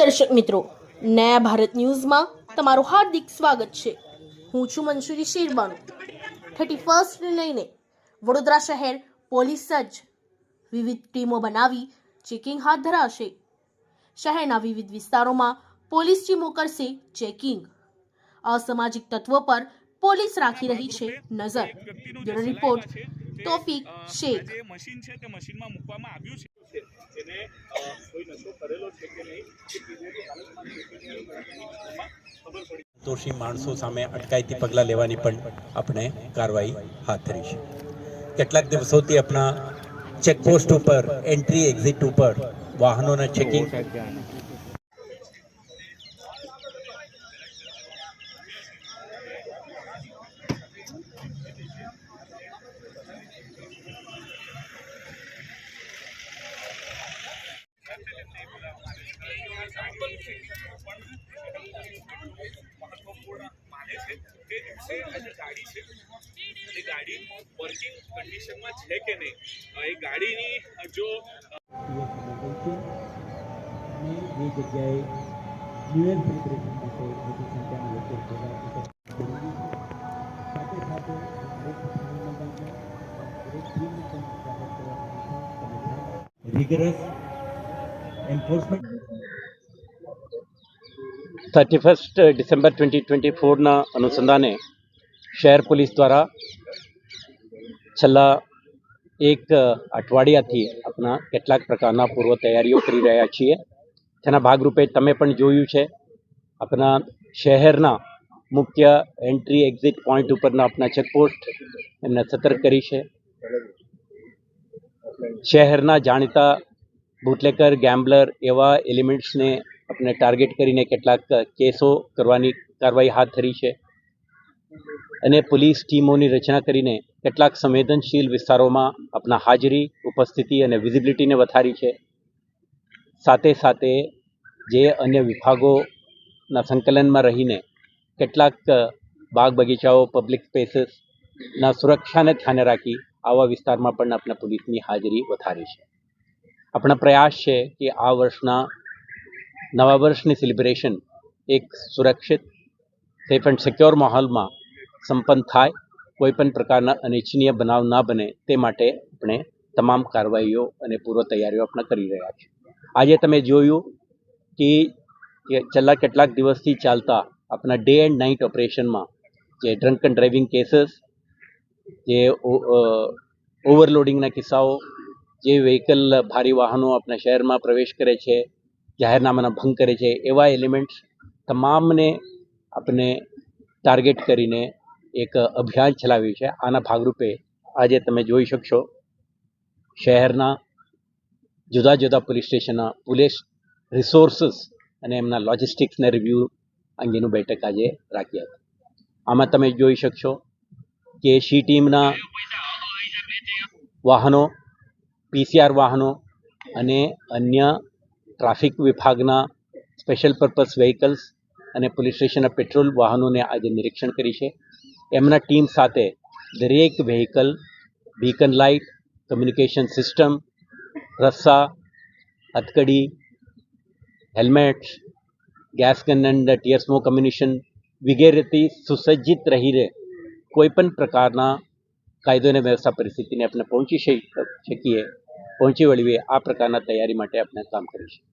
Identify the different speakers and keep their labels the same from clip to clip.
Speaker 1: દર્શક મિત્રો, નયા ભારત ન્યૂઝમાં તમારું હાર્દિક સ્વાગત છે. હું છું મંસુરી શેરબાનુ. થર્ટી ફર્સ્ટને લઈને વડોદરા શહેર પોલીસ સજ્જ વિવિધ ટીમો બનાવી ચેકિંગ હાથ ધરાશે. શહેરના વિવિધ વિસ્તારોમાં પોલીસ ટીમો કરશે ચેકિંગ. અસામાજિક તત્વો પર પોલીસ રાખી રહી છે નજર. રિપોર્ટ, તોફિક શેખ.
Speaker 2: મશીન છે તે મશીનમાં મૂકવામાં આવ્યું છે. અ, કોઈ નશો કરેલો છે કે નહીં
Speaker 3: દોષી માણસો સામે અટકાયતી પગલાં લેવાની પણ આપણે કાર્યવાહી હાથ ધરી છે. કેટલાક દિવસોથી આપણા ચેકપોસ્ટ ઉપર એન્ટ્રી એક્ઝિટ ઉપર વાહનોના ચેકિંગ
Speaker 2: મહત્વપૂર્ણ માને છે તે દિવસે આજે ગાડી છે અને ગાડી વર્કિંગ કન્ડિશનમાં છે કે નહીં? અ, એ ગાડીની જો અ,
Speaker 3: અને એ જગ્યાએ ન્યૂ યર સેલિબ્રેશન માટે મોટી સંખ્યામાં લોકો ભેગા થતા સાથે સાથે દરેક સંબંધોમાં દરેક ટીમને પણ સ્વાગત કરવામાં rigorous enforcement thirty first December twenty twenty ફોરના અનુસંધાને શહેર પોલીસ દ્વારા છેલ્લા એક અઠવાડિયાથી આપણા કેટલાક પ્રકારના પૂર્વ તૈયારીઓ કરી રહ્યા છીએ. તેના ભાગરૂપે તમે પણ જોયું છે, આપણા શહેરના મુખ્ય એન્ટ્રી એક્ઝિટ પોઈન્ટ ઉપરના આપણા ચેકપોસ્ટ એમને સતર્ક કરી છે. શહેરના જાણીતા બુટલેકર ગેમ્બલર એવા એલિમેન્ટ્સને આપણે ટાર્ગેટ કરીને કેટલાક કેસો કરવાની કાર્યવાહી હાથ ધરી છે. અને પોલીસ ટીમોની રચના કરીને કેટલાક સંવેદનશીલ વિસ્તારોમાં આપણા હાજરી, ઉપસ્થિતિ અને વિઝિબિલિટીને વધારી છે. સાથે સાથે જે અન્ય વિભાગોના સંકલનમાં રહીને કેટલાક બાગ બગીચાઓ પબ્લિક સ્પેસીસના સુરક્ષાને ધ્યાને રાખી આવા વિસ્તારમાં પણ આપણા પોલીસની હાજરી વધારી છે. આપણા પ્રયાસ છે કે આ વર્ષના નવા વર્ષની સેલિબ્રેશન એક સુરક્ષિત સેફ એન્ડ સિક્યોર માહોલમાં સંપન્ન થાય, કોઈ પણ પ્રકારના અનિચ્છનીય બનાવ ના બને તે માટે આપણે તમામ કાર્યવાહીઓ અને પૂર્વ તૈયારીઓ આપણે કરી રહ્યા છીએ. આજે તમે જોયું કે છેલ્લા કેટલાક દિવસથી ચાલતા આપણા ડે એન્ડ નાઇટ ઓપરેશનમાં જે ડ્રંક એન્ડ ડ્રાઇવિંગ કેસીસ, જે ઓવરલોડિંગના કિસ્સાઓ, જે વ્હીકલ ભારી વાહનો આપણા શહેરમાં પ્રવેશ કરે છે, જાહેરનામાના ભંગ કરે છે, એવા એલિમેન્ટ્સ તમામને આપણે ટાર્ગેટ કરીને એક અભિયાન ચલાવ્યું છે. આના ભાગરૂપે આજે તમે જોઈ શકશો શહેરના જુદા જુદા પોલીસ સ્ટેશનના પોલીસ રિસોર્સિસ અને એમના લોજિસ્ટિક્સને રિવ્યૂ અંગેનું બેઠક આજે રાખી હતી. આમાં તમે જોઈ શકશો કે સી ટીમના વાહનો પીસીઆર વાહનો અને અન્ય ટ્રાફિક વિભાગના સ્પેશિયલ પર્પઝ વ્હીકલ્સ અને પોલીસ સ્ટેશનના પેટ્રોલ વાહનોને આજે નિરીક્ષણ કરી છે. એમના ટીમ સાથે દરેક vehicle beacon light communication system રસ્સા, હથકડી helmet gas gun and tear smoke ammunition વગેરેથી સુસજ્જિત રહીને કોઈ પણ પ્રકારના કાયદો અને વ્યવસ્થા પરિસ્થિતિને આપણે પહોંચી શક- શકીએ, પહોંચી વળીએ, આ પ્રકારના તૈયારી માટે આપણે કામ કરીશું.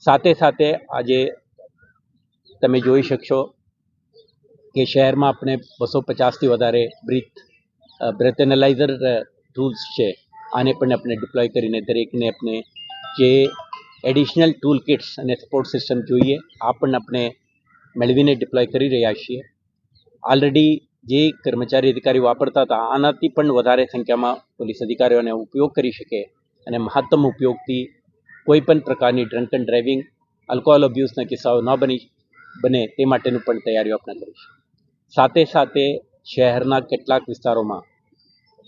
Speaker 3: સાથે સાથે આજે તમે જોઈ શકશો કે શહેરમાં આપણે બસો પચાસથી વધારે બ્રીથ બ્રેથ એનાલાઇઝર ટૂલ્સ છે. આને પણ આપણે ડિપ્લોય કરીને દરેકને આપણે જે એડિશનલ ટૂલ કિટ્સ અને સપોર્ટ સિસ્ટમ જોઈએ, આ પણ આપણે મેળવીને ડિપ્લોય કરી રહ્યા છીએ. ઓલરેડી જે કર્મચારી અધિકારી વાપરતા હતા, આનાથી પણ વધારે સંખ્યામાં પોલીસ અધિકારીઓને ઉપયોગ કરી શકે અને મહત્તમ ઉપયોગથી કોઈ પણ પ્રકારની ડ્રંક એન્ડ ડ્રાઇવિંગ આલ્કોહોલ અબ્યુઝના કિસ્સાઓ ન બની, બને તે માટેનું પણ તૈયારીઓ આપણે કરીશું. સાથે સાથે શહેરના કેટલાક વિસ્તારોમાં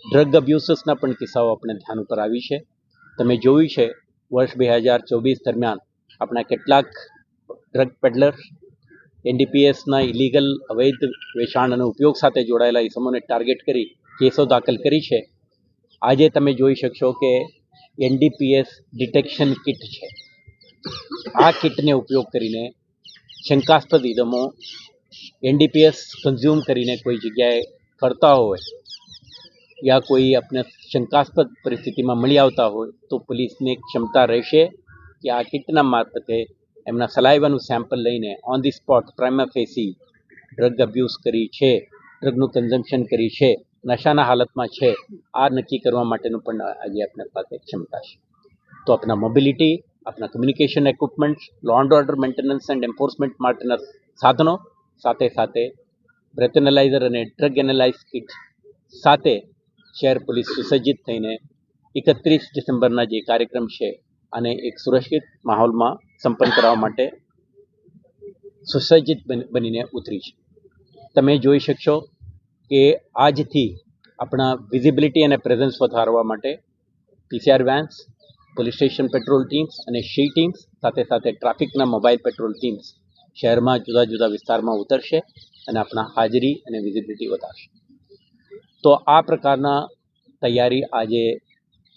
Speaker 3: ડ્રગ અબ્યુસીસના પણ કિસ્સાઓ આપણે ધ્યાન ઉપર આવી છે. તમે જોયું છે, વર્ષ બે હજાર ચોવીસ દરમિયાન આપણા કેટલાક ડ્રગ પેડલર્સ એનડીપીએસના ઇલીગલ અવૈધ વેચાણ અને ઉપયોગ સાથે જોડાયેલા ઇસમોને ટાર્ગેટ કરી, કેસો દાખલ કરી છે. આજે તમે જોઈ શકશો કે એનડીપીએસ ડિટેક્શન કિટ છે. આ કિટને ઉપયોગ કરીને શંકાસ્પદ ઇદમો એનડીપીએસ કન્ઝ્યુમ કરીને કોઈ જગ્યાએ ફરતા હોય યા કોઈ આપણે શંકાસ્પદ પરિસ્થિતિમાં મળી આવતા હોય તો પોલીસને ક્ષમતા રહેશે કે આ કીટના મારફતે એમના સલાઈવાનું સેમ્પલ લઈને on the spot prima facie drug abuse કરી છે ડ્રગનું કન્ઝમ્પશન કરી છે, નશાના હાલતમાં છે, આ નક્કી કરવા માટેનું પણ આજે આપણા પાસે ક્ષમતા છે. તો આપણા મોબિલિટી આપણા communication equipment law and order maintenance and enforcement માટેના સાધનો સાથે સાથે બ્રેથ એનાલાઇઝર અને ડ્રગ એનાલાઇઝ કિટ સાથે શહેર પોલીસ સુસજ્જિત થઈને એકત્રીસ ડિસેમ્બરના જે કાર્યક્રમ છે અને એક સુરક્ષિત માહોલમાં સંપન્ન કરવા માટે સુસજ્જિત બનીને ઉતરી છે. તમે જોઈ શકશો કે આજથી આપણા વિઝિબિલિટી અને પ્રેઝન્સ વધારવા માટે PCR vans police station patrol teams અને શી ટીમ્સ સાથે સાથે ટ્રાફિકના મોબાઈલ પેટ્રોલ ટીમ્સ શહેરમાં જુદા જુદા વિસ્તારમાં ઉતરશે અને આપણા હાજરી અને વિઝિબિલિટી વધારશે તો આ પ્રકારના તૈયારી આજે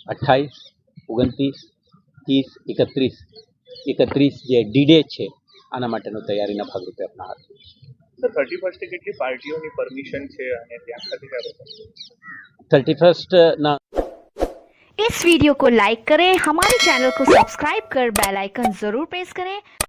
Speaker 3: અઠ્ઠાવીસ ઓગણત્રીસ ત્રીસ એકત્રીસ એકત્રીસ જે ડી ડે છે આના માટેનો તૈયારીના ભાગરૂપે આપણા હાથ
Speaker 2: સર થર્ટી ફર્સ્ટે કેટલી પાર્ટીઓની પરમિશન છે અને ત્યાં ખાતે ક્યારે
Speaker 3: થર્ટી ફર્સ્ટના
Speaker 4: इस वीडियो को लाइक करें हमारे चैनल को सब्सक्राइब कर बेल आइकन जरूर प्रेस करें